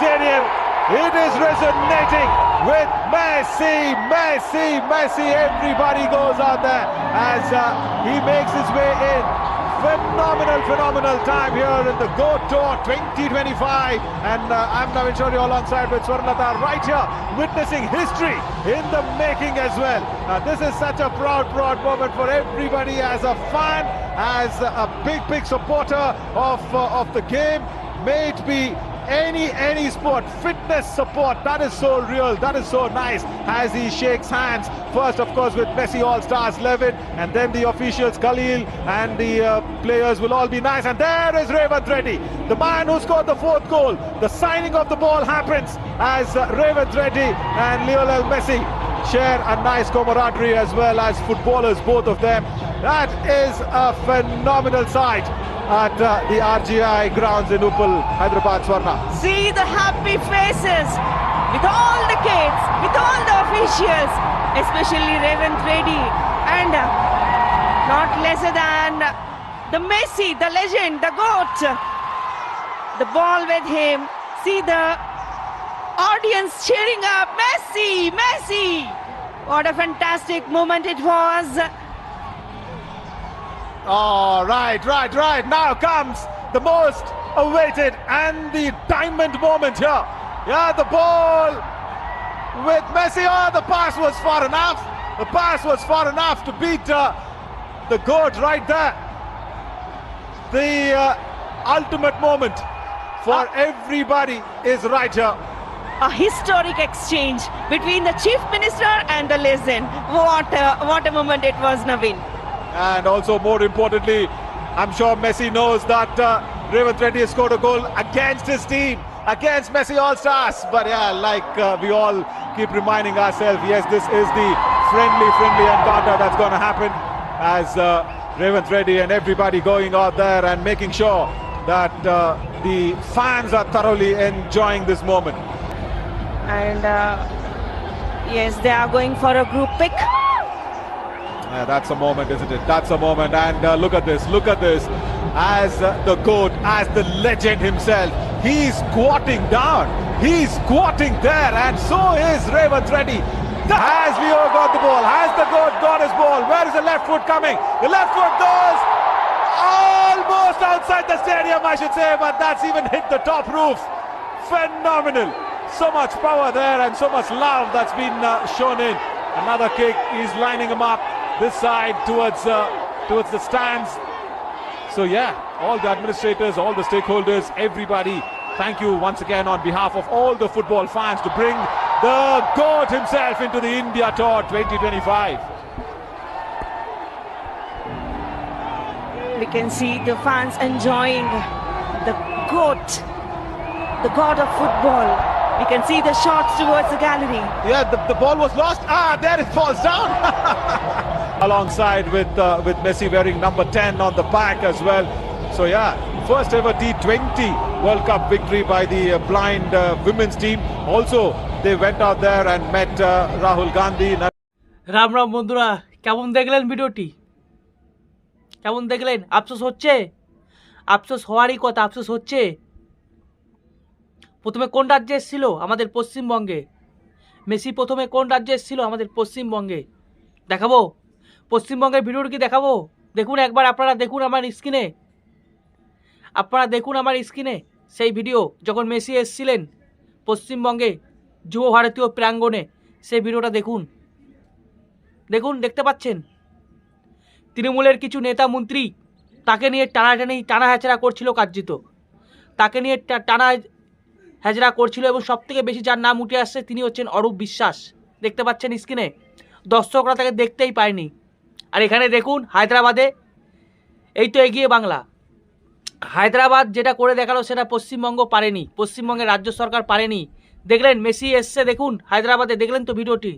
stadium. It is resonating with Messi, Messi, Messi. Everybody goes out there as uh, he makes his way in. Phenomenal, phenomenal time here in the Go Tour 2025. And uh, I'm Navin Shori alongside with Swarnata right here, witnessing history in the making as well. Uh, this is such a proud, proud moment for everybody as a fan, as a big, big supporter of, uh, of the game. May it be any any sport fitness support that is so real that is so nice as he shakes hands. First of course with messi all stars levin and then the officials khalil and the uh, players will all be nice. And there is Revanth Reddy the man who scored the fourth goal. The signing of the ball happens as uh, Revanth Reddy and Lionel Messi share a nice camaraderie as well as footballers both of them. That is a phenomenal sight at uh, the RGI grounds in Uppal, Hyderabad, Swarna. See the happy faces with all the kids, with all the officials, especially Revanth Reddy, and uh, not lesser than the Messi, the legend, the GOAT. The ball with him. See the audience cheering up Messi, Messi. What a fantastic moment it was. Oh, right, right, right. Now comes the most awaited and the diamond moment here. Yeah, the ball with Messi. Oh, the pass was far enough. The pass was far enough to beat uh, the goat right there. The uh, ultimate moment for everybody is right here. A historic exchange between the chief minister and the legend. What a, what a moment it was, Naveen. And also, more importantly, I'm sure Messi knows that uh, Revanth Reddy has scored a goal against his team, against Messi All Stars. But yeah, like uh, we all keep reminding ourselves, yes, this is the friendly, friendly encounter that's going to happen as uh, Reddy and everybody going out there and making sure that uh, the fans are thoroughly enjoying this moment. And uh, yes, they are going for a group pick. Yeah, that's a moment, isn't it? That's a moment. And uh, look at this, look at this. As uh, the GOAT, as the legend himself, he's squatting down. He's squatting there, and so is Revanth Reddy. Has Leo got the ball? Has the GOAT got his ball? Where is the left foot coming? The left foot goes almost outside the stadium, I should say, but that's even hit the top roof. Phenomenal. So much power there and so much love that's been uh, shown in. Another kick, he's lining him up this side towards uh, towards the stands. So yeah, all the administrators, all the stakeholders, everybody, thank you once again on behalf of all the football fans to bring the GOAT himself into the India Tour 2025. We can see the fans enjoying the goat, the god of football. We can see the shots towards the gallery. Yeah, the, the ball was lost. Ah, there it falls down. Alongside with uh, with Messi wearing number 10 on the back as well. So yeah, first ever T20 World Cup victory by the uh, blind uh, women's team. Also, they went out there and met uh, Rahul Gandhi. Ram Ram বন্ধুরা কেমন দেখলেন ভিডিওটি কেমন দেখলেন আফসোস হচ্ছে আফসোস হওয়ারই কথা আফসোস হচ্ছে প্রথমে কোন রাজ্যে এসেছিল আমাদের পশ্চিমবঙ্গে মেসি প্রথমে কোন রাজ্যে এসেছিল আমাদের পশ্চিমবঙ্গে দেখাবো পশ্চিমবঙ্গের ভিডিওটি কি দেখাবো? দেখুন একবার, আপনারা দেখুন আমার স্ক্রিনে আপনারা দেখুন আমার স্ক্রিনে সেই ভিডিও যখন মেসি এসছিলেন পশ্চিমবঙ্গে যুব ভারতীয় প্রাঙ্গণে, সেই ভিডিওটা দেখুন। দেখুন, দেখতে পাচ্ছেন? তৃণমূলের কিছু নেতা মন্ত্রী তাকে নিয়ে টানাটানি টানা হ্যাচড়া করছিল কার্যত। তাকে নিয়ে টানা হ্যাচড়া করছিল এবং সব থেকে বেশি যার নাম উঠে আসছে, তিনি হচ্ছেন অরূপ বিশ্বাস। দেখতে পাচ্ছেন স্ক্রিনে দর্শকরা তাকে দেখতেই পায়নি। আর এখানে দেখুন, হায়দ্রাবাদে এই তো এগিয়ে বাংলা। হায়দ্রাবাদ যেটা করে দেখাল সেটা পশ্চিমবঙ্গ পারেনি, পশ্চিমবঙ্গের রাজ্য সরকার পারেনি। দেখলেন, মেসি এসছে, দেখুন, হায়দ্রাবাদে, দেখলেন তো ভিডিওটি।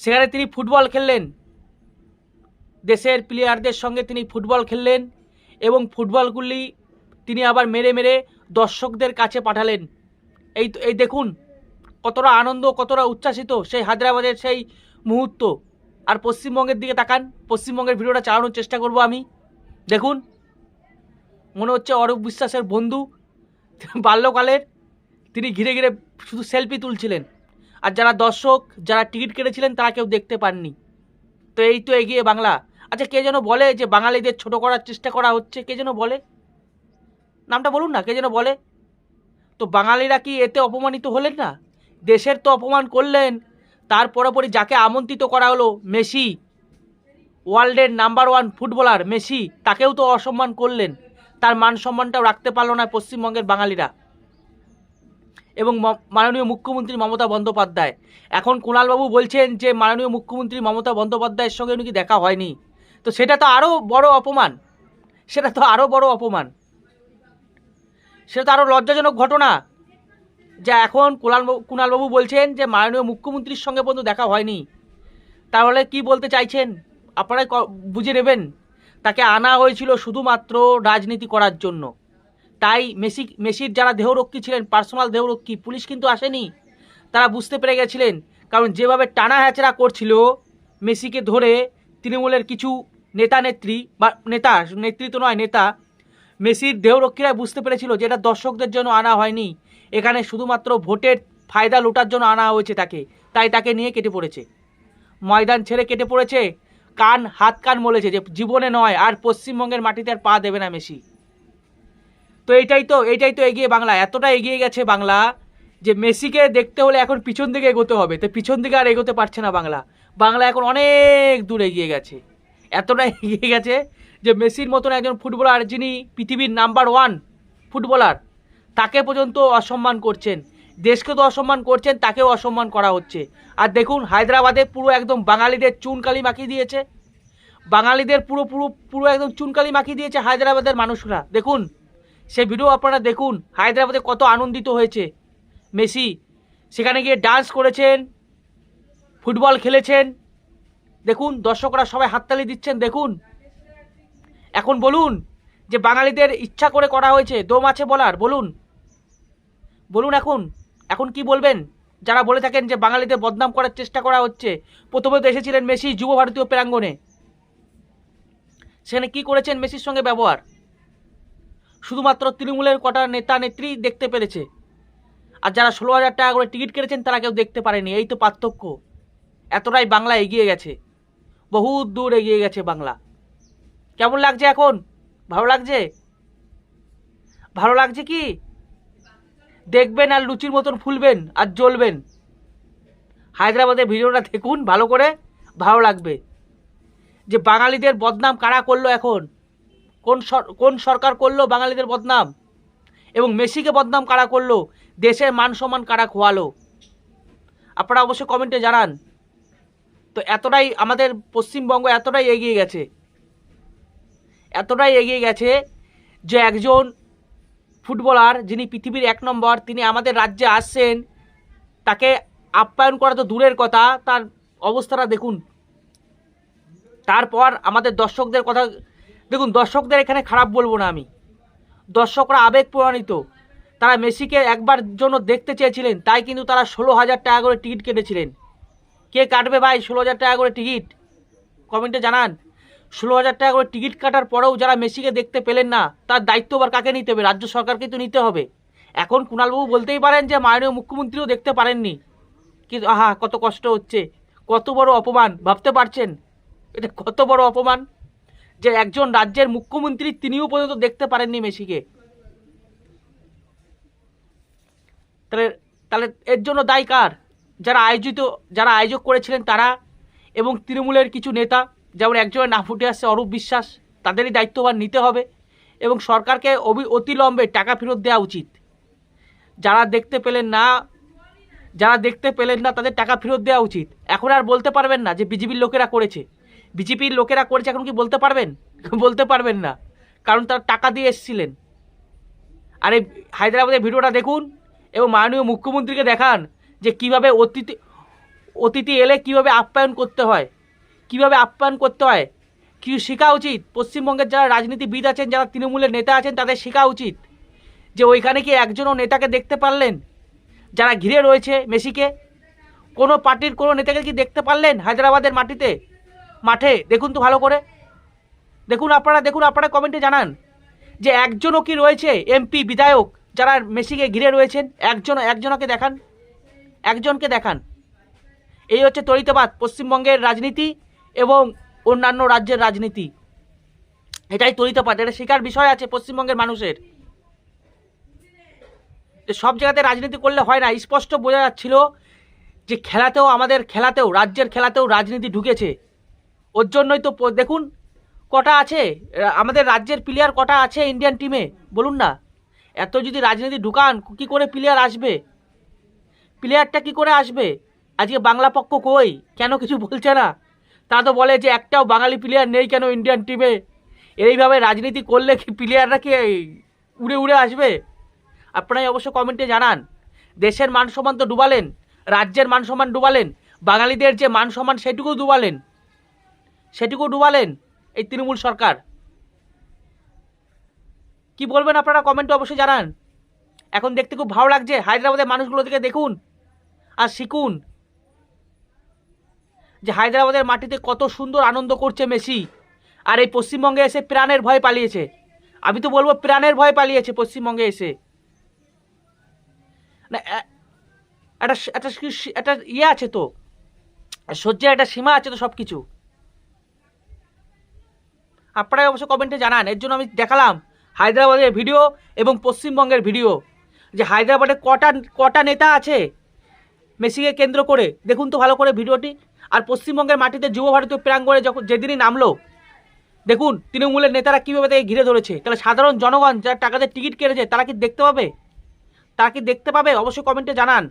সেখানে তিনি ফুটবল খেললেন। দেশের প্লেয়ারদের সঙ্গে তিনি ফুটবল খেললেন এবং ফুটবলগুলি তিনি আবার মেরে মেরে দর্শকদের কাছে পাঠালেন। এই এই দেখুন, কতটা আনন্দ, কতটা উচ্ছ্বাসিত সেই হায়দ্রাবাদের সেই মুহূর্ত। আর পশ্চিমবঙ্গের দিকে তাকান, পশ্চিমবঙ্গের ভিডিওটা চালানোর চেষ্টা করব আমি। দেখুন, মনে হচ্ছে অরূপ বিশ্বাসের বন্ধু। বাল্যকালের তিনি ঘিরে ঘিরে শুধু সেলফি তুলছিলেন। আর যারা দর্শক, যারা টিকিট কেটেছিলেন, তারা কেউ দেখতে পাননি। তো এই তো এগিয়ে বাংলা। আচ্ছা কে যেন বলে যে বাঙালিদের ছোট করার চেষ্টা করা হচ্ছে, কে যেন বলে? নামটা বলুন না, কে যেন বলে? তো বাঙালিরা কি এতে অপমানিত হলেন না? দেশের তো অপমান করলেন। তার পরপরই যাকে আমন্ত্রিত করা হলো, মেসি। ওয়ার্ল্ডের নাম্বার ওয়ান ফুটবলার মেসি, তাকেও তো অসম্মান করলেন। তার মান সম্মানটাও রাখতে পারল না পশ্চিমবঙ্গের বাঙালিরা। এবং মাননীয় মুখ্যমন্ত্রী মমতা বন্দ্যোপাধ্যায়। এখন কুণালবাবু বলছেন যে, মাননীয় মুখ্যমন্ত্রী মমতা বন্দ্যোপাধ্যায়ের সঙ্গে নাকি দেখা হয়নি? তো সেটা তো আরও বড় অপমান। সেটা তো আরও বড় অপমান। সেটা তো আরও লজ্জাজনক ঘটনা। যা এখন কুণাল কুণালবাবু বলছেন যে মাননীয় মুখ্যমন্ত্রীর সঙ্গে পর্যন্ত দেখা হয়নি। তাহলে কি বলতে চাইছেন? আপনারাই বুঝে নেবেন। তাকে আনা হয়েছিল শুধুমাত্র রাজনীতি করার জন্য। তাই মেসি মেসির যারা দেহরক্ষী ছিলেন, পার্সোনাল দেহরক্ষী, পুলিশ কিন্তু আসেনি। তারা বুঝতে পেরে গেছিলেন, কারণ যেভাবে টানা হ্যাচড়া করছিল মেসিকে ধরে তৃণমূলের কিছু নেতা, নেত্রী বা নেতা, নেতৃত্ব নয়, নেতা, মেসির দেহরক্ষীরা বুঝতে পেরেছিল যে এটা দর্শকদের জন্য আনা হয়নি। এখানে শুধুমাত্র ভোটের ফায়দা লুটার জন্য আনা হয়েছে তাকে, তাই তাকে নিয়ে কেটে পড়েছে। ময়দান ছেড়ে কেটে পড়েছে, কান হাত কান বলেছে যে জীবনে নয়, আর পশ্চিমবঙ্গের মাটিতে আর পা দেবে না মেসি। তো এটাই তো এটাই তো এগিয়ে বাংলা, এতটা এগিয়ে গেছে বাংলা যে মেসিকে দেখতে হলে এখন পিছন দিকে এগোতে হবে, তো পিছন দিকে আর এগোতে পারছে না বাংলা। বাংলা এখন অনেক দূর এগিয়ে গেছে, এতটা এগিয়ে গেছে যে মেসির মতন একজন ফুটবলার যিনি পৃথিবীর নাম্বার ওয়ান ফুটবলার তাকে পর্যন্ত অসম্মান করছেন। দেশকে তো অসম্মান করছেন, তাকেও অসম্মান করা হচ্ছে। আর দেখুন, হায়দ্রাবাদে পুরো একদম বাঙালিদের চুনকালি মাখিয়ে দিয়েছে। বাঙালিদের পুরো পুরো পুরো একদম চুনকালি মাখিয়ে দিয়েছে হায়দ্রাবাদের মানুষরা। দেখুন, সে ভিডিও আপনারা দেখুন, হায়দ্রাবাদে কত আনন্দিত হয়েছে। মেসি, সেখানে গিয়ে ডান্স করেছেন, ফুটবল খেলেছেন। দেখুন, দর্শকরা সবাই হাততালি দিচ্ছেন, দেখুন। এখন বলুন, যে বাঙালিদের ইচ্ছা করে করা হয়েছে, দম আছে বলার, বলুন। বলুন এখন এখন কি বলবেন? যারা বলে থাকেন যে বাঙালিদের বদনাম করার চেষ্টা করা হচ্ছে, প্রথমে তো এসেছিলেন মেসি যুব ভারতীয় প্রাঙ্গণে। সেখানে কি করেছেন মেসির সঙ্গে ব্যবহার? শুধুমাত্র তৃণমূলের কটা নেতা নেত্রী দেখতে পেরেছে। আর যারা ষোলো হাজার টাকা করে টিকিট কেটেছেন, তারা কেউ দেখতে পারেনি। এই তো পার্থক্য। এতটাই বাংলা এগিয়ে গেছে। বহুত দূর এগিয়ে গেছে বাংলা। কেমন লাগছে এখন? ভালো লাগছে? ভালো লাগছে কি? দেখবেন আর লুচির মতন ফুলবেন আর জ্বলবেন। হায়দ্রাবাদের ভিডিওটা দেখুন, ভালো করে ভালো লাগবে। যে বাঙালিদের বদনাম কারা করল এখন? কোন কোন সরকার করল বাঙালিদের বদনাম? এবং মেসিকে বদনাম কারা করল? দেশের মান সম্মান কারা খোয়ালো? আপনারা অবশ্যই কমেন্টে জানান। তো এতটাই আমাদের পশ্চিমবঙ্গ এতটাই এগিয়ে গেছে। এতটাই এগিয়ে গেছে যে একজন ফুটবলার যিনি পৃথিবীর এক নম্বর, তিনি আমাদের রাজ্যে আসছেন। তাকে আপ্যায়ন করা তো দূরের কথা, তার অবস্থাটা দেখুন। তারপর আমাদের দর্শকদের কথা, দেখুন, দর্শকদের এখানে খারাপ বলব না আমি। দর্শকরা আবেগ প্রমাণিত। তারা মেসিকে একবার জন্য দেখতে চেয়েছিলেন, তাই কিন্তু তারা ষোলো হাজার টাকা করে টিকিট কেটেছিলেন। কে কাটবে ভাই ষোলো হাজার টাকা করে টিকিট? কমেন্টে জানান। ষোলো হাজার টাকা করে টিকিট কাটার পরেও যারা মেসিকে দেখতে পেলেন না, তার দায়িত্ব আবার কাকে নিতে হবে? রাজ্য সরকারকেই তো নিতে হবে। এখন কুণালবাবু বলতেই পারেন যে মাননীয় মুখ্যমন্ত্রীও দেখতে পারেননি। কিন্তু আহা, কত কষ্ট হচ্ছে। কত বড় অপমান, ভাবতে পারছেন? এটা কত বড় অপমান যে একজন রাজ্যের মুখ্যমন্ত্রী তিনিও পর্যন্ত দেখতে পারেননি মেসিকে। তাহলে তাহলে এর জন্য দায়ী কার? যারা আয়োজিত, যারা আয়োজক করেছিলেন তারা এবং তৃণমূলের কিছু নেতা যেমন একজনের না ফুটে আসছে অরূপ বিশ্বাস, তাদেরই দায়িত্বভার নিতে হবে এবং সরকারকে অবি অতিলম্বে টাকা ফেরত দেওয়া উচিত। যারা দেখতে পেলেন না, যারা দেখতে পেলেন না, তাদের টাকা ফেরত দেওয়া উচিত। এখন আর বলতে পারবেন না যে বিজেপির লোকেরা করেছে। বিজেপির লোকেরা করেছে এখন কি বলতে পারবেন? বলতে পারবেন না। কারণ তারা টাকা দিয়ে এসেছিলেন। আর এই হায়দ্রাবাদের ভিডিওটা দেখুন এবং মাননীয় মুখ্যমন্ত্রীকে দেখান যে কীভাবে অতিথি অতিথি এলে কীভাবে আপ্যায়ন করতে হয়। কীভাবে আপ্যায়ন করতে হয়? কিছু শেখা উচিত? পশ্চিমবঙ্গের যারা রাজনীতিবিদ আছেন, যারা তৃণমূলের নেতা আছেন, তাদের শেখা উচিত? যে ওইখানে কি একজনও নেতাকে দেখতে পারলেন? যারা ঘিরে রয়েছে মেসিকে? কোনো পার্টির কোনো নেতাকে কি দেখতে পারলেন হায়দ্রাবাদের মাটিতে? মাঠে? দেখুন তো ভালো করে। দেখুন আপনারা দেখুন আপনারা কমেন্টে জানান যে একজনও কি রয়েছে এমপি, বিধায়ক, যারা মেসিকে ঘিরে রয়েছেন? একজন, একজনকে দেখান। একজনকে দেখান। এই হচ্ছে তরিতবাদ। পশ্চিমবঙ্গের রাজনীতি এবং অন্যান্য রাজ্যের রাজনীতি। এটাই তরিতপাত এটা শেখার বিষয় আছে পশ্চিমবঙ্গের মানুষের। সব জায়গাতে রাজনীতি করলে হয় না, স্পষ্ট বোঝা যাচ্ছিল যে খেলাতেও আমাদের খেলাতেও, রাজ্যের খেলাতেও রাজনীতি ঢুকেছে। ওর জন্যই তো দেখুন, কটা আছে? আমাদের রাজ্যের প্লেয়ার কটা আছে ইন্ডিয়ান টিমে বলুন না। এত যদি রাজনীতি ঢুকান, কি করে প্লেয়ার আসবে? প্লেয়ারটা কি করে আসবে? আজকে বাংলা পক্ষ কই? কেন কিছু বলছে না? তারা তো বলে যে একটাও বাঙালি প্লেয়ার নেই কেন ইন্ডিয়ান টিমে এইভাবে রাজনীতি করলে কি প্লেয়াররা কি উড়ে উড়ে আসবে? আপনারাই অবশ্য কমেন্টে জানান। দেশের মান সম্মান তো ডুবালেন, রাজ্যের মান সম্মান ডুবালেন, বাঙালিদের যে মান সম্মান সেটুকু ডুবালেন। সেটুকু ডুবালেন এই তৃণমূল সরকার। কি বলবেন আপনারা কমেন্টে অবশ্যই জানান। এখন দেখতে খুব ভালো লাগছে, হায়দ্রাবাদের মানুষগুলো থেকে দেখুন আর শিখুন। যে হায়দ্রাবাদের মাটিতে কত সুন্দর আনন্দ করছে মেসি। আর এই পশ্চিমবঙ্গে এসে প্রাণের ভয় পালিয়েছে। আমি তো বলব প্রাণের ভয় পালিয়েছে পশ্চিমবঙ্গে এসে। না একটা একটা একটা ইয়ে আছে তো। সহ্যের একটা সীমা আছে তো সব কিছু আপনারাই অবশ্য কমেন্টে জানান, এর জন্য আমি দেখালাম হায়দ্রাবাদের ভিডিও এবং পশ্চিমবঙ্গের ভিডিও। যে হায়দ্রাবাদে কটা কটা নেতা আছে? মেসিকে কেন্দ্র করে দেখুন তো ভালো করে ভিডিওটি। আর পশ্চিমবঙ্গের মাটিতে যুব ভারতীয় প্রাঙ্গণে যখন যেদিনই নামলো, দেখুন, তৃণমূলের নেতারা কীভাবে তাকে ঘিরে ধরেছে। তাহলে সাধারণ জনগণ যারা টাকাতে টিকিট কেটেছে, তারা কি দেখতে পাবে? তারা কি দেখতে পাবে? অবশ্যই কমেন্টে জানান।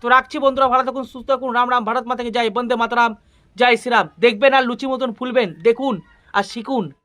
তো রাখছি বন্ধুরা, ভালো থাকুন, সুস্থ থাকুন। রাম রাম, ভারত মাতাকে যাই বন্দে মাতারাম, জয় শ্রীরাম। দেখবেন আর লুচি মতন ফুলবেন, দেখুন আর শিখুন।